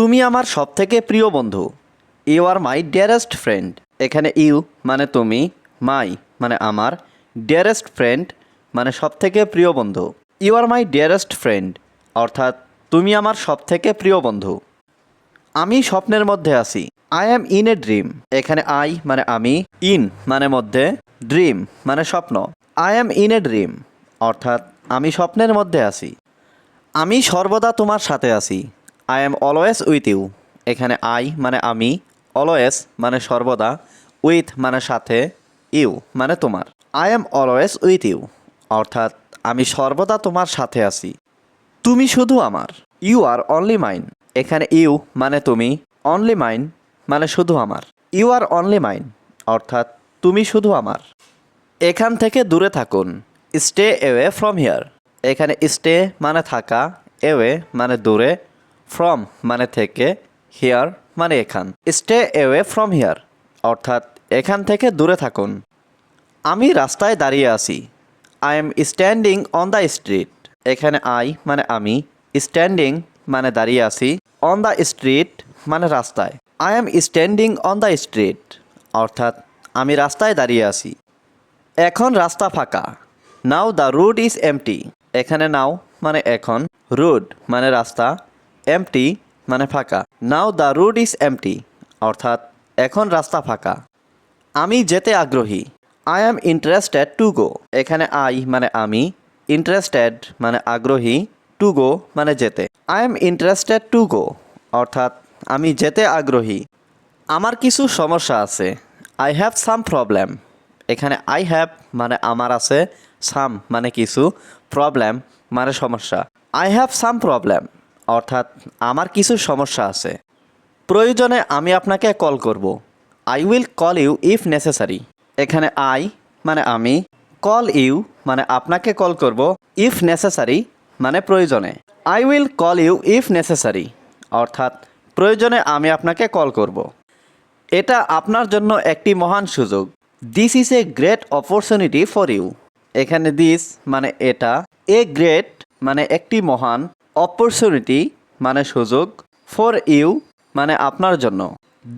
তুমি আমার সবথেকে প্রিয় বন্ধু। You are my dearest friend এখানে ইউ মানে তুমি মাই মানে আমার ডিয়ারেস্ট ফ্রেন্ড মানে সবথেকে প্রিয় বন্ধু। You are my dearest friend অর্থাৎ তুমি আমার সবথেকে প্রিয় বন্ধু। আমি স্বপ্নের মধ্যে আছি। I am in a dream এখানে আই মানে আমি ইন মানে মধ্যে ড্রিম মানে স্বপ্ন। I am in a dream অর্থাৎ আমি স্বপ্নের মধ্যে আছি। আমি সর্বদা তোমার সাথে আছি। I am always with you এখানে আই মানে আমি অলওয়েজ মানে সর্বদা উইথ মানে সাথে ইউ মানে তোমার। I am always with you অর্থাৎ আমি সর্বদা তোমার সাথে আছি। তুমি শুধু আমার ইউ আর অনলি মাইন এখানে ইউ মানে তুমি অনলি মাইন মানে শুধু আমার। ইউ আর অনলি মাইন অর্থাৎ তুমি শুধু আমার। এখান থেকে দূরে থাকুন স্টে এওয়ে ফ্রম হিয়ার এখানে স্টে মানে থাকা এওয়ে মানে দূরে ফ্রম মানে থেকে হিয়ার মানে এখান। স্টে এওয়ে ফ্রম হিয়ার অর্থাৎ এখান থেকে দূরে থাকুন। আমি রাস্তায় দাঁড়িয়ে আছি। I am standing on the street এখানে আই মানে আমি স্ট্যান্ডিং মানে দাঁড়িয়ে আছি। অন দ্য স্ট্রিট মানে রাস্তায়। I am standing on the street অর্থাৎ আমি রাস্তায় দাঁড়িয়ে আছি। এখন রাস্তা ফাঁকা। Now the route is empty এখানে নাও মানে এখন রুড মানে রাস্তা। এমটি মানে ফাঁকা। Now the route is empty অর্থাৎ এখন রাস্তা ফাঁকা। আমি যেতে আগ্রহী। I am interested to go এখানে আই মানে আমি ইন্টারেস্টেড মানে আগ্রহী টু গো মানে যেতে। I am interested to go অর্থাৎ আমি যেতে আগ্রহী। আমার কিছু সমস্যা আছে। আই হ্যাভ সাম প্রবলেম এখানে আই হ্যাভ মানে আমার আছে সাম মানে কিছু প্রবলেম মানে সমস্যা। আই হ্যাভ সাম প্রবলেম অর্থাৎ আমার কিছু সমস্যা আছে। প্রয়োজনে আমি আপনাকে কল করব। I will call you if necessary এখানে আই মানে আমি কল ইউ মানে আপনাকে কল করব ইফ নেসেসারি মানে প্রয়োজনে। I will call you if necessary অর্থাৎ প্রয়োজনে আমি আপনাকে কল করব। এটা আপনার জন্য একটি মহান সুযোগ। This is a great opportunity for you এখানে দিস মানে এটা এ গ্রেট মানে একটি মহান অপরচুনিটি মানে সুযোগ ফর ইউ মানে আপনার জন্য।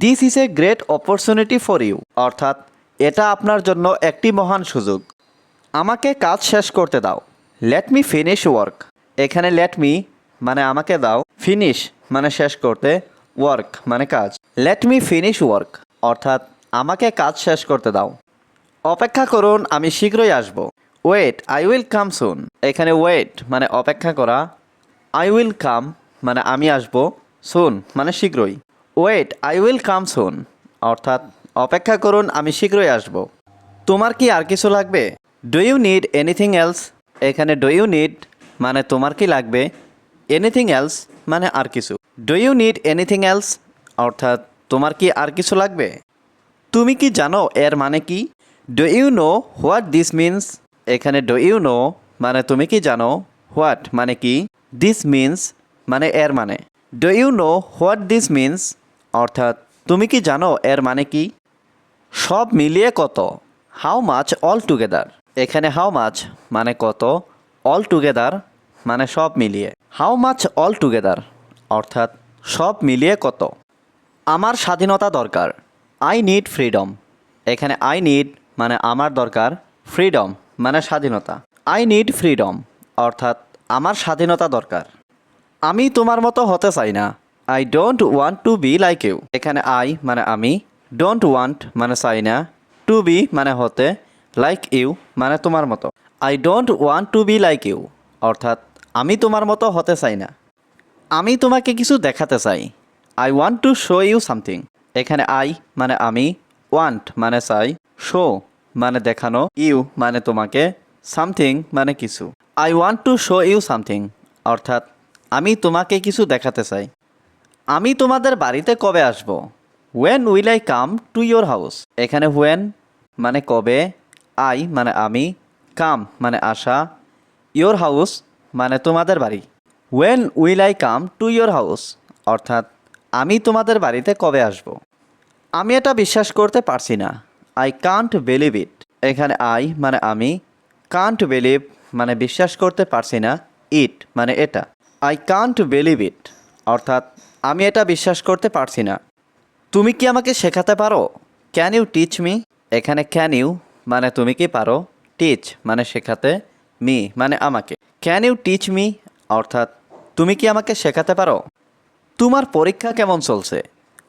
This is a great opportunity for you অর্থাৎ এটা আপনার জন্য একটি মহান সুযোগ। আমাকে কাজ শেষ করতে দাও। লেট মি ফিনিশ ওয়ার্ক এখানে লেট মি মানে আমাকে দাও। ফিনিশ মানে শেষ করতে ওয়ার্ক মানে কাজ। লেট মি ফিনিশ ওয়ার্ক অর্থাৎ আমাকে কাজ শেষ করতে দাও। অপেক্ষা করুন, আমি শীঘ্রই আসব। Wait I will come soon এখানে ওয়েট মানে অপেক্ষা করা। আই উইল কাম মানে আমি আসব সুন মানে শীঘ্রই। Wait I will come soon অর্থাৎ অপেক্ষা করুন, আমি শীঘ্রই আসব। তোমার কি আর কিছু লাগবে? Do you need anything else এখানে ডু ইউ নিড মানে তোমার কি লাগবে? এনিথিং এলস মানে আর কিছু। Do you need anything else অর্থাৎ তোমার কি আর কিছু লাগবে? তুমি কি জানো এর মানে কি? Do you know what this means এখানে ডু ইউ নো মানে তুমি কি জানো? হোয়াট মানে কি? দিস মিন্স মানে এর মানে। Do you know what this means অর্থাৎ, তুমি কি জানো এর মানে কি? সব মিলিয়ে কত? হাউ মাছ অল টুগেদার এখানে হাউ মাছ মানে কত? অল টুগেদার মানে সব মিলিয়ে। হাউ মাছ অল টুগেদার অর্থাৎ, সব মিলিয়ে কত? আমার স্বাধীনতা দরকার। আই নিড ফ্রিডম এখানে আই নিড মানে আমার দরকার ফ্রিডম মানে স্বাধীনতা। আই নিড ফ্রিডম অর্থাৎ আমার স্বাধীনতা দরকার। আমি তোমার মতো হতে চাই না। I don't want to be like you এখানে আই মানে আমি ডোন্ট ওয়ান্ট মানে চাই না। টু বি মানে হতে লাইক ইউ মানে তোমার মতো। I don't want to be like you অর্থাৎ, আমি তোমার মতো হতে চাই না। আমি তোমাকে কিছু দেখাতে চাই। I want to show you something এখানে আই মানে আমি ওয়ান্ট মানে চাই। শো মানে দেখানো। ইউ মানে তোমাকে সামথিং মানে কিছু। I want to show you something অর্থাৎ, আমি তোমাকে কিছু দেখাতে চাই। আমি তোমাদের বাড়িতে কবে আসব? When will I come to your house এখানে হোয়েন মানে কবে আই মানে আমি কাম মানে আসা ইয়োর হাউস মানে তোমাদের বাড়ি। When will I come to your house অর্থাৎ, আমি তোমাদের বাড়িতে কবে আসব? আমি এটা বিশ্বাস করতে পারছি না। আই কান্ট বিলিভ ইট এখানে আই মানে আমি কান্ট বিলিভ মানে বিশ্বাস করতে পারছি না ইট মানে এটা। আই কান্ট বিলিভ ইট অর্থাৎ আমি এটা বিশ্বাস করতে পারছি না। তুমি কি আমাকে শেখাতে পারো? ক্যান ইউ টিচ মি এখানে ক্যান ইউ মানে তুমি কি পারো? টিচ মানে শেখাতে মি মানে আমাকে। ক্যান ইউ টিচ মি অর্থাৎ তুমি কি আমাকে শেখাতে পারো? তোমার পরীক্ষা কেমন চলছে?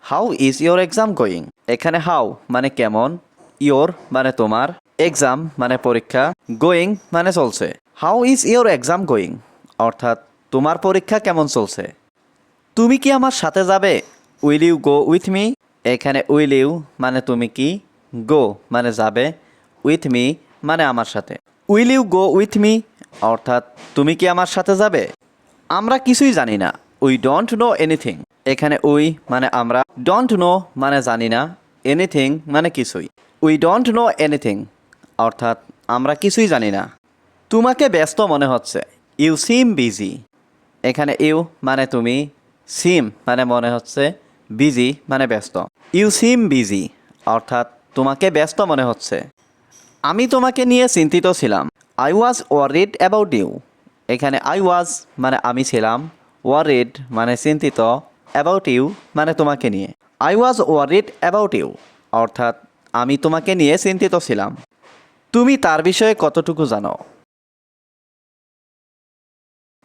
How is your exam going এখানে হাউ মানে কেমন? ইয়োর মানে তোমার? এক্সাম মানে পরীক্ষা গোয়িং মানে চলছে। How is your exam going অর্থাৎ, তোমার পরীক্ষা কেমন চলছে? তুমি কি আমার সাথে যাবে? Will you go with me এখানে উইল ইউ মানে তুমি কি? গো মানে যাবে। উইথ মি মানে আমার সাথে। Will you go with me অর্থাৎ, তুমি কি আমার সাথে যাবে? আমরা কিছুই জানি না। উই ডোন্ট নো এনিথিং এখানে উই মানে আমরা। ডোন্ট নো মানে জানি না। এনিথিং মানে কিছুই। উই ডোন্ট নো এনিথিং অর্থাৎ আমরা কিছুই জানি না। তোমাকে ব্যস্ত মনে হচ্ছে। You seem busy. এখানে ইউ মানে তুমি, সিম মানে মনে হচ্ছে, বিজি মানে ব্যস্ত। ইউ সিম বিজি, অর্থাৎ তোমাকে ব্যস্ত মনে হচ্ছে। আমি তোমাকে নিয়ে চিন্তিত ছিলাম। I was worried about you এখানে আই ওয়াজ মানে আমি ছিলাম। ওয়ারিড মানে চিন্তিত। অ্যাবাউট ইউ মানে তোমাকে নিয়ে। I was worried about you অর্থাৎ আমি তোমাকে নিয়ে চিন্তিত ছিলাম। তুমি তার বিষয়ে কতটুকু জানো?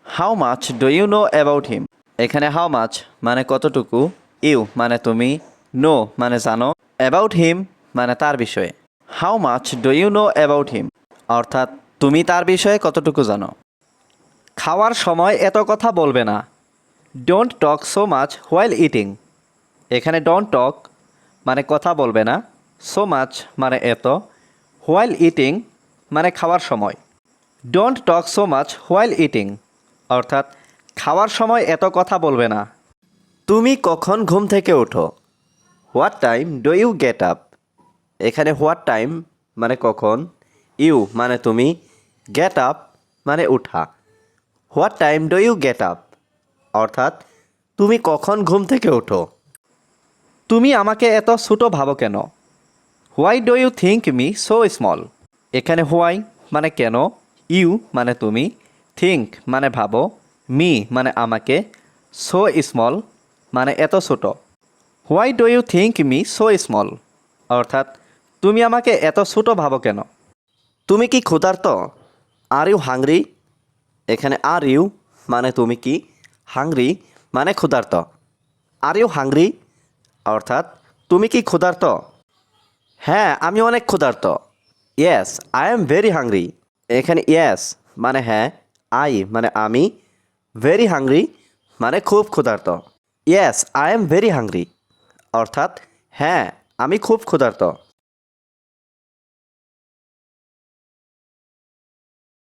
How much do you know about him এখানে হাউ মাচ মানে কতটুকু ইউ মানে তুমি নো মানে জানো অ্যাবাউট হিম মানে তার বিষয়ে। How much do you know about him অর্থাৎ তুমি তার বিষয়ে কতটুকু জানো? খাওয়ার সময় এত কথা বলবে না। Don't talk so much while eating এখানে ডোন্ট টক মানে কথা বলবে না। সো মাচ মানে এত। হোয়াইল ইটিং মানে খাওয়ার সময়। Don't talk so much while eating অর্থাৎ খাওয়ার সময় এত কথা বলবে না। তুমি কখন ঘুম থেকে ওঠো? What time do you get up এখানে হোয়াট টাইম মানে কখন? ইউ মানে তুমি গেট আপ মানে উঠা। What time do you get up অর্থাৎ তুমি কখন ঘুম থেকে ওঠো? তুমি আমাকে এত ছোটো ভাবো কেন? Why do you think me so small এখানে হোয়াই মানে কেন? ইউ মানে তুমি? থিঙ্ক মানে ভাবো? মি মানে আমাকে? সো স্মল মানে এত ছোট। Why do you think me so small অর্থাৎ, তুমি আমাকে এত ছোট ভাবো কেন? তুমি কি ক্ষুধার্ত? আর ইউ হাংরি এখানে আর ইউ মানে তুমি কি? হাংরি মানে ক্ষুধার্ত। আর ইউ হাংরি অর্থাৎ, তুমি কি ক্ষুধার্ত? হ্যাঁ আমি অনেক ক্ষুধার্ত। Yes I am very hungry এখানে ইয়েস মানে হ্যাঁ আই মানে আমি ভেরি হাংরি মানে খুব ক্ষুধার্ত। Yes I am very hungry অর্থাৎ হ্যাঁ আমি খুব ক্ষুধার্ত।